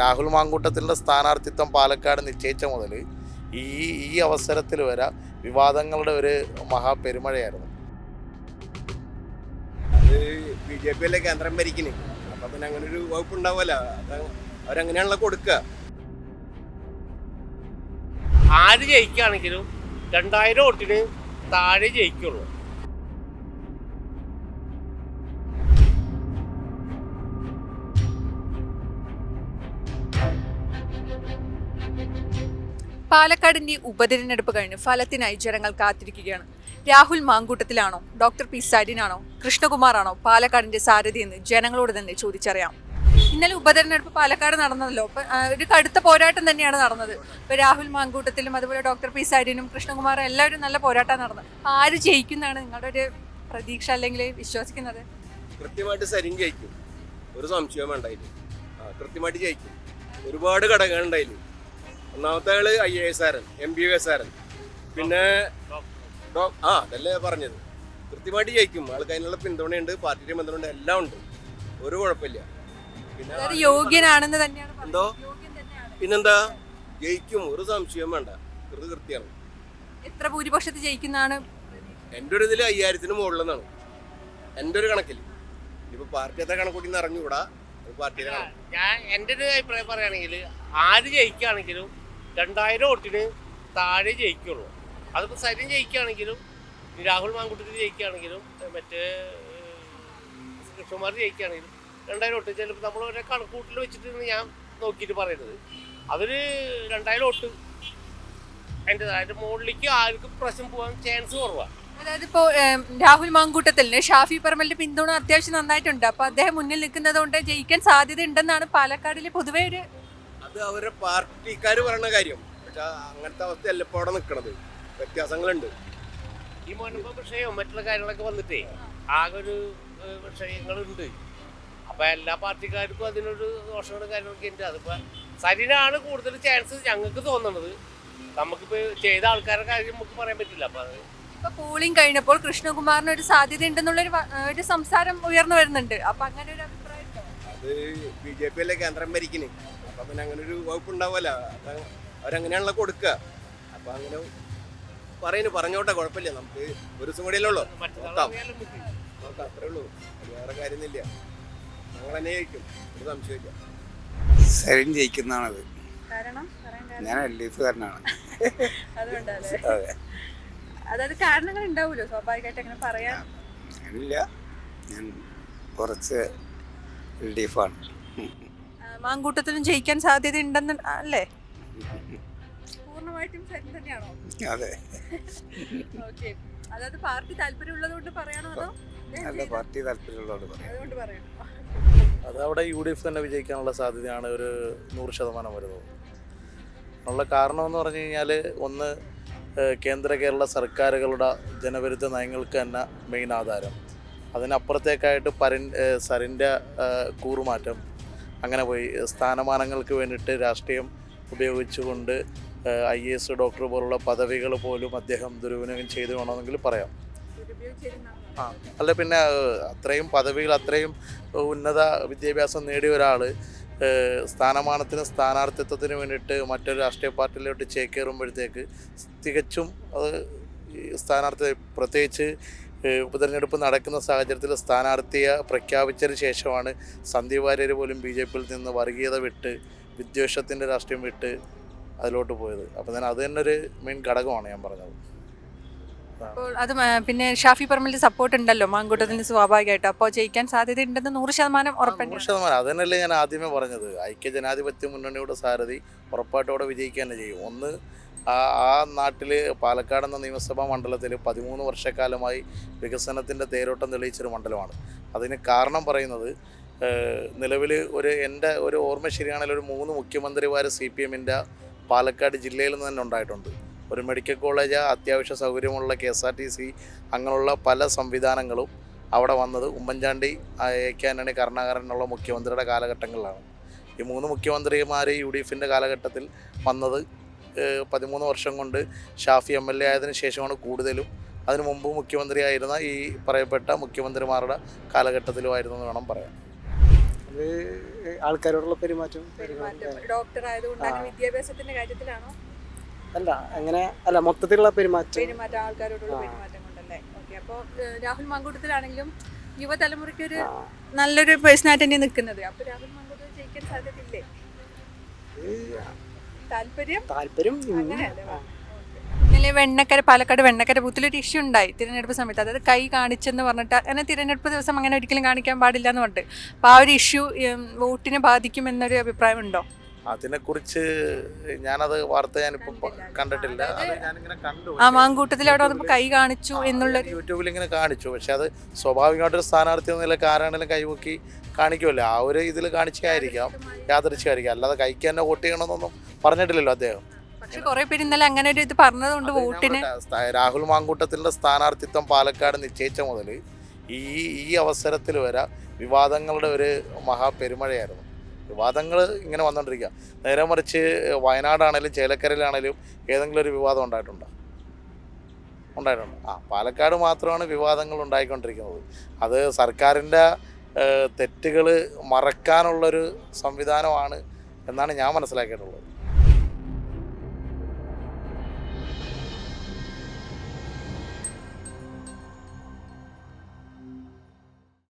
രാഹുൽ മാങ്കൂട്ടത്തിന്റെ സ്ഥാനാർത്ഥിത്വം പാലക്കാട് നിശ്ചയിച്ച മുതൽ ഈ ഈ അവസരത്തിൽ വരെ വിവാദങ്ങളുടെ ഒരു മഹാപെരുമഴയായിരുന്നു. അത് ബി ജെ പി അല്ലേ കേന്ദ്രം ഭരിക്കണി? അപ്പം പിന്നെ അങ്ങനെ ഒരു വകുപ്പ് ഉണ്ടാവുമല്ലോ അത് അവരങ്ങനെയാണല്ലോ കൊടുക്കുക. ആര് ജയിക്കുകയാണെങ്കിലും രണ്ടായിരം വോട്ടിന് താഴെ ജയിക്കുള്ളൂ. പാലക്കാടിന്റെ ഉപതെരഞ്ഞെടുപ്പ് കഴിഞ്ഞ് ഫലത്തിനായി ജനങ്ങൾ കാത്തിരിക്കുകയാണ്. രാഹുൽ മാങ്കൂട്ടത്തിലാണോ? ഡോക്ടർ പി സരിനാണോ? കൃഷ്ണകുമാറാണോ പാലക്കാടിന്റെ സാരഥി എന്ന് ജനങ്ങളോട് തന്നെ ചോദിച്ചറിയാം. ഇന്നലെ ഉപതെരഞ്ഞെടുപ്പ് പാലക്കാട് നടന്നതല്ലോ. ഒരു കടുത്ത പോരാട്ടം തന്നെയാണ് നടന്നത്. ഇപ്പൊ രാഹുൽ മാങ്കൂട്ടത്തിലും അതുപോലെ ഡോക്ടർ പി സരിനും കൃഷ്ണകുമാറും എല്ലാവരും നല്ല പോരാട്ടം നടന്നത്. ആര് ജയിക്കുന്നതാണ് നിങ്ങളുടെ ഒരു പ്രതീക്ഷ അല്ലെങ്കിൽ വിശ്വസിക്കുന്നത്? കൃത്യമായിട്ട് സരിൻ ജയിക്കും. ഒരു സംശയം വേണ്ട കൃത്യമായിട്ട് ജയിക്കും. ഒരുപാട് ഘടകങ്ങൾ ഉണ്ടായില്ല. ഒന്നാമത്തെ ആൾ ഐ എ എസ് ആരൻ എം ബി എസ് ആരൻ പിന്നെ ഡോ- ആ അതല്ലേ പറഞ്ഞത്. കൃത്യമായിട്ട് ജയിക്കും. ആൾക്ക് അതിനുള്ള പിന്തുണയുണ്ട് പാർട്ടിയുടെ പിന്തുണയുണ്ട് എല്ലാം ഉണ്ട്. ഒരു കുഴപ്പമില്ല. പിന്നെ യോഗ്യനാണെന്ന് തന്നെയാണ്. എന്തോ? യോഗ്യൻ തന്നെയാണ്. പിന്നെന്താ? ജയിക്കും ഒരു സംശയം വേണ്ട. ഇത് കൃത്യമാണ് എത്ര ഭൂരിപക്ഷത്തിൽ ജയിക്കുന്നതാണ് എന്റെ ഒരു ഇതിൽ അയ്യായിരത്തിന് മുകളിലെന്നാണ്. എന്റെ ഒരു കണക്കിൽ ഇപ്പൊ പാർട്ടി എത്ര കണക്കൂട്ടി അറിഞ്ഞുകൂടാ? പാർട്ടിയുടെ ഞാൻ എന്റെ ഒരു അഭിപ്രായം പറയുകയാണെങ്കിൽ ആര് ജയിക്കുകയാണെങ്കിലും രണ്ടായിരം വോട്ടിന് താഴെ ജയിക്കുള്ളൂ. അതിപ്പോൾ സരിൻ ജയിക്കുകയാണെങ്കിലും രാഹുൽ മാങ്കുട്ടത്തിൽ ജയിക്കുകയാണെങ്കിലും മറ്റേ കൃഷ്ണകുമാർ ജയിക്കുകയാണെങ്കിലും രണ്ടായിരം വോട്ട് ചിലപ്പോൾ നമ്മൾ ഒരേ കണക്കൂട്ടിൽ വെച്ചിട്ട് ഞാൻ നോക്കിയിട്ട് പറയുന്നത്. അവർ രണ്ടായിരം വോട്ട് അതിന്റെ അതിന്റെ മുകളിലേക്ക് ആർക്കും പ്രശ്നം പോകാൻ ചാൻസ് കുറവാണ് അതായത് ഇപ്പോ രാഹുൽ മാങ്കൂട്ടത്തിന് ഷാഫി പറമ്പലിന്റെ പിന്തുണ അത്യാവശ്യം നന്നായിട്ടുണ്ട്. അപ്പൊ അദ്ദേഹം മുന്നിൽ നിൽക്കുന്നത് കൊണ്ട് ജയിക്കാൻ സാധ്യത ഉണ്ടെന്നാണ് പാലക്കാടിലെ പൊതുവെ ഒരു അത് അവരുടെ പാർട്ടിക്കാർ പറയുന്ന കാര്യം. പക്ഷെ അങ്ങനത്തെ അവസ്ഥയല്ല ഇപ്പോൾ അവിടെ നിൽക്കണത് വ്യത്യാസങ്ങളുണ്ട്. ഈ മുൻപ് വിഷയവും മറ്റുള്ള കാര്യങ്ങളൊക്കെ വന്നിട്ടേ ആകെ ഒരു വിഷയങ്ങളുണ്ട്. അപ്പൊ എല്ലാ പാർട്ടിക്കാർക്കും അതിനൊരു ദോഷങ്ങളും കാര്യങ്ങളൊക്കെ ഉണ്ട്. അതിപ്പോ സരിനാണ് കൂടുതൽ ചാൻസ് ഞങ്ങൾക്ക് തോന്നുന്നത് നമുക്കിപ്പോ ചെയ്ത ആൾക്കാരുടെ കാര്യം നമുക്ക് പറയാൻ പറ്റില്ല. അപ്പൊ അത് ഇപ്പൊ പോളിംഗ് കഴിഞ്ഞപ്പോൾ കൃഷ്ണകുമാറിന് ഒരു സാധ്യത ഉണ്ടെന്നുള്ള ഒരു ഒരു സംസാരം ഉയർന്നു വരുന്നുണ്ട്. അപ്പൊ അങ്ങനെ ഒരു അഭിപ്രായം അത് ബി ജെ പി അല്ലേ കേന്ദ്രം ഭരിക്കണ്? അപ്പൊ പിന്നെ അങ്ങനെ ഒരു വകുപ്പ് ഉണ്ടാവുമല്ലോ അത് അവരങ്ങനെയാണല്ലോ കൊടുക്കുക അപ്പൊ അങ്ങനെ പറയുന്നു പറഞ്ഞോട്ടെ കുഴപ്പമില്ല. നമുക്ക് ഒരു ദിവസം കൂടിയല്ലേ ഉള്ളൂ. നോക്കാം. നമുക്ക്. നോക്കാം അത്രേ ഉള്ളൂ. അത് വേറെ കാര്യമൊന്നുമില്ല. ഞങ്ങൾ തന്നെ ജയിക്കും. ഒരു സംശയമില്ല സരിൻ ജയിക്കുന്നതാണത്. കാരണം? പറയാൻ കാരണം? ഞാൻ എൽ ഡി എഫുകാരനാണ് അതുകൊണ്ടല്ലേ? അതെ. അതായത് കാരണങ്ങൾ ഉണ്ടാവുമല്ലോ സ്വാഭാവികമായിട്ട് അങ്ങനെ പറയാൻ? ഇല്ല. ഞാൻ കുറച്ച് എൽ ഡി എഫാണ്. ആ, മാങ്കൂട്ടത്തിലും ജയിക്കാൻ സാധ്യത ഉണ്ടെന്ന് അല്ലേ? പൂർണമായിട്ടും തന്നെയാണോ? അതെ. ഓക്കെ. അതായത് പാർട്ടി താല്പര്യമുള്ളത് കൊണ്ട് പറയാണോ അതോ? അല്ല പാർട്ടി താല്പര്യമുള്ളതുകൊണ്ട് പറയാം. അതുകൊണ്ട് പറയണോ? അത് അവിടെ യു ഡി എഫ് തന്നെ വിജയിക്കാനുള്ള സാധ്യതയാണ് ഒരു നൂറ് ശതമാനം വരുന്നത്. ഉള്ള കാരണം എന്ന് പറഞ്ഞു കഴിഞ്ഞാൽ ഒന്ന് കേന്ദ്ര കേരള സർക്കാരുകളുടെ ജനവിരുദ്ധ നയങ്ങൾക്ക് തന്നെ മെയിൻ ആധാരം. അതിനപ്പുറത്തേക്കായിട്ട് പരൻ സരിന്റെ കൂറുമാറ്റം അങ്ങനെ പോയി. സ്ഥാനമാനങ്ങൾക്ക് വേണ്ടിയിട്ട് രാഷ്ട്രീയം ഉപയോഗിച്ചുകൊണ്ട് ഐ എ എസ് ഡോക്ടർ പോലുള്ള പദവികൾ പോലും അദ്ദേഹം ദുരുപയോഗം ചെയ്തു വേണമെങ്കിൽ പറയാം. ആ അല്ല പിന്നെ അത്രയും പദവികൾ അത്രയും ഉന്നത വിദ്യാഭ്യാസം നേടിയ ഒരാൾ സ്ഥാനമാനത്തിന് സ്ഥാനാർത്ഥിത്വത്തിന് വേണ്ടിയിട്ട് മറ്റൊരു രാഷ്ട്രീയ പാർട്ടിയിലോട്ട് ചേക്കേറുമ്പോഴത്തേക്ക് തികച്ചും അത് സ്ഥാനാർത്ഥി പ്രത്യേകിച്ച് ഉപതെരഞ്ഞെടുപ്പ് നടക്കുന്ന സാഹചര്യത്തിൽ സ്ഥാനാർത്ഥിയെ പ്രഖ്യാപിച്ചതിന് ശേഷമാണ് സന്ദീപ് വാര്യർ പോലും ബി ജെ പിയിൽ നിന്ന് വർഗീയത വിട്ട് വിദ്വേഷത്തിന്റെ രാഷ്ട്രീയം വിട്ട് അതിലോട്ട് പോയത്. അപ്പോൾ ഞാൻ അത് തന്നെ ഒരു മെയിൻ ഘടകമാണ് ഞാൻ പറഞ്ഞത്. അപ്പോൾ അത് പിന്നെ ഷാഫി പറമ്പിൽ സപ്പോർട്ട് ഉണ്ടല്ലോ മാങ്കൂട്ടത്തിന് സ്വാഭാവികമായിട്ട്. അപ്പോൾ ജയിക്കാൻ സാധ്യത ഉണ്ടെന്ന് നൂറ് ശതമാനം നൂറ് ഉറപ്പുണ്ട്. ശതമാനം. അതന്നെയല്ലേ ഞാൻ ആദ്യമേ പറഞ്ഞത്. ഐക്യ ജനാധിപത്യ മുന്നണിയുടെ സാരഥി ഉറപ്പായിട്ടോടെ വിജയിക്കുക തന്നെ ചെയ്യും. ഒന്ന് ആ ആ നാട്ടിൽ പാലക്കാട് എന്ന നിയമസഭാ മണ്ഡലത്തിൽ പതിമൂന്ന് വർഷക്കാലമായി വികസനത്തിന്റെ തേരോട്ടം തെളിയിച്ചൊരു മണ്ഡലമാണ്. അതിന് കാരണം പറയുന്നത് നിലവിൽ ഒരു എന്റെ ഒരു ഓർമ്മ ശരിയാണെങ്കിൽ ഒരു മൂന്ന് മുഖ്യമന്ത്രിമാർ സി പി എമ്മിന്റെ പാലക്കാട് ജില്ലയിൽ നിന്ന് തന്നെ ഉണ്ടായിട്ടുണ്ട്. ഒരു മെഡിക്കൽ കോളേജ് അത്യാവശ്യ സൗകര്യമുള്ള K S R T C അങ്ങനെയുള്ള പല സംവിധാനങ്ങളും അവിടെ വന്നത് ഉമ്മൻചാണ്ടി എ കെ ആന്റണി കരുണാകരനുള്ള മുഖ്യമന്ത്രിയുടെ കാലഘട്ടങ്ങളിലാണ്. ഈ മൂന്ന് മുഖ്യമന്ത്രിമാർ യു ഡി എഫിന്റെ കാലഘട്ടത്തിൽ വന്നത് പതിമൂന്ന് വർഷം കൊണ്ട് ഷാഫി എം എൽ എ ആയതിനു ശേഷമാണ് കൂടുതലും. അതിനു മുമ്പ് മുഖ്യമന്ത്രിയായിരുന്ന ഈ പറയപ്പെട്ട മുഖ്യമന്ത്രിമാരുടെ കാലഘട്ടത്തിലുമായിരുന്നു എന്ന് വേണം പറയാം ആൾക്കാരോടുള്ള പെരുമാറ്റം പെരുമാറ്റം. ഡോക്ടർ ആയതുകൊണ്ടാണ് വിദ്യാഭ്യാസത്തിന്റെ കാര്യത്തിലാണോ? അല്ല അങ്ങനെ അല്ല മൊത്തത്തിലുള്ള പെരുമാറ്റം? പെരുമാറ്റം ആൾക്കാരോടുള്ള. പെരുമാറ്റം കൊണ്ടല്ലേ? ഓക്കെ അപ്പോൾ രാഹുൽ മങ്കൂട്ടത്തിലാണെങ്കിലും യുവതലമുറയ്ക്ക് ഒരു നല്ലൊരു പേഴ്സണാലിറ്റി തന്നെ നിൽക്കുന്നത് അപ്പോൾ രാഹുൽ മാങ്കൂട്ടത്തിൽ ജയിക്കാൻ സാധ്യതയില്ലേ? താല്പര്യം? താല്പര്യം ഇന്നലെ വെണ്ണക്കര പാലക്കാട് വെണ്ണക്കര ബൂത്തിൽ ഒരു ഇഷ്യൂ ഉണ്ടായി തിരഞ്ഞെടുപ്പ് സമയത്ത്. അതായത് കൈ കാണിച്ചെന്ന് പറഞ്ഞിട്ട് അങ്ങനെ തിരഞ്ഞെടുപ്പ് ദിവസം അങ്ങനെ ഒരിക്കലും കാണിക്കാൻ പാടില്ല എന്ന് പറഞ്ഞിട്ട്. അപ്പോൾ ആ ഒരു ഇഷ്യൂ വോട്ടിനെ ബാധിക്കും എന്നൊരു അഭിപ്രായം ഉണ്ടോ? അതിനെക്കുറിച്ച് ഞാനത് വാർത്ത ഞാനിപ്പോൾ കണ്ടില്ല. കണ്ടിട്ടില്ല. അത്. അതായത് ഞാനിങ്ങനെ കണ്ടു. ആ മാങ്കൂട്ടത്തിൽ അവിടെ വന്നപ്പോൾ കൈ കാണിച്ചു എന്നുള്ള യൂട്യൂബിൽ ഇങ്ങനെ കാണിച്ചു. പക്ഷെ അത് സ്വാഭാവികമായിട്ടൊരു സ്ഥാനാർത്ഥി എന്ന നിലയ്ക്ക് ആരാണെങ്കിലും കൈമുക്കി കാണിക്കുമല്ലോ. ആ ഒരു ഇതിൽ കാണിച്ചായിരിക്കാം യാദൃച്ഛികമായിരിക്കും. അല്ലാതെ കൈക്ക് തന്നെ വോട്ട് ചെയ്യണമെന്നൊന്നും പറഞ്ഞിട്ടില്ലല്ലോ അദ്ദേഹം. പക്ഷെ കുറെ പേര് ഇന്നലെ അങ്ങനെ ഒരു ഇത് പറഞ്ഞതുകൊണ്ട് വോട്ടിന് രാഹുൽ മാങ്കൂട്ടത്തിന്റെ സ്ഥാനാർത്ഥിത്വം പാലക്കാട് നിശ്ചയിച്ച മുതൽ ഈ ഈ അവസരത്തിൽ വരെ വിവാദങ്ങളുടെ ഒരു മഹാപെരുമഴയായിരുന്നു വിവാദങ്ങൾ ഇങ്ങനെ വന്നുകൊണ്ടിരിക്കുക നേരെ മറിച്ച് വയനാടാണേലും ചേലക്കരയിലാണേലും ഏതെങ്കിലും ഒരു വിവാദം ഉണ്ടായിട്ടുണ്ടോ? ഉണ്ടായിട്ടുണ്ട്. ആ പാലക്കാട് മാത്രമാണ് വിവാദങ്ങൾ ഉണ്ടായിക്കൊണ്ടിരിക്കുന്നത്. അത് സർക്കാരിന്റെ തെറ്റുകൾ മറക്കാനുള്ളൊരു സംവിധാനമാണ് എന്നാണ് ഞാൻ മനസ്സിലാക്കിയിട്ടുള്ളത്.